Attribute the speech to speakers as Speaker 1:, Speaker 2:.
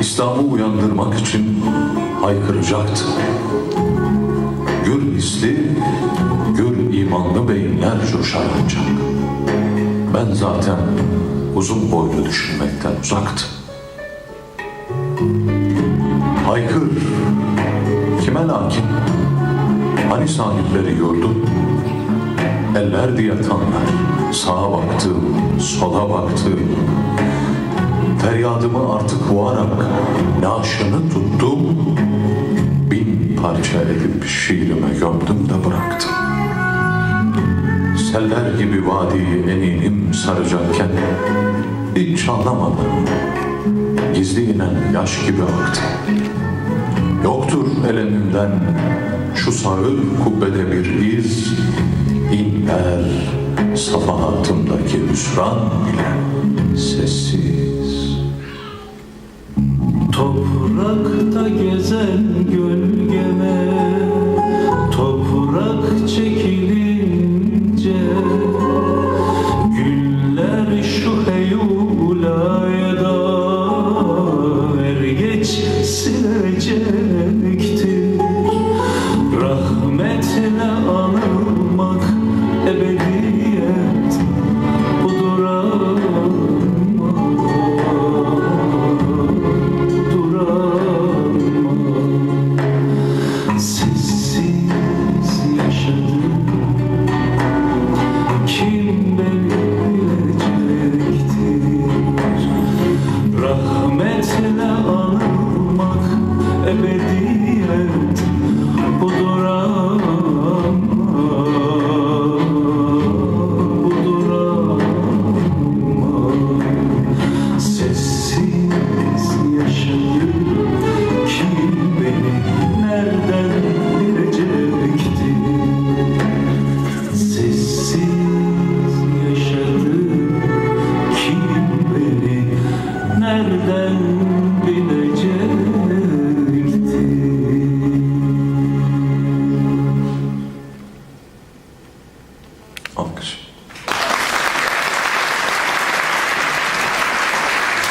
Speaker 1: İslam'ı uyandırmak için haykıracaktı. Gür hisli, gür imanlı beyinler coşaracak. Ben zaten uzun boylu düşünmekten uzaktım. Haykır, kime lakin? Hani sahipleri yurdum? Ellerdi yatanlar, sağa baktım, sola baktım. Feryadımı artık boğarak naaşını tuttum. Bin parça edip şiirime gömdüm de bıraktım. Seller gibi vadiyi eninim saracakken hiç anlamadım. Gizli inen yaş gibi aktı. Yoktur elemimden şu sağır kubbede bir iz, inler safahatımdaki hüsran bile
Speaker 2: silecektir Dankeschön.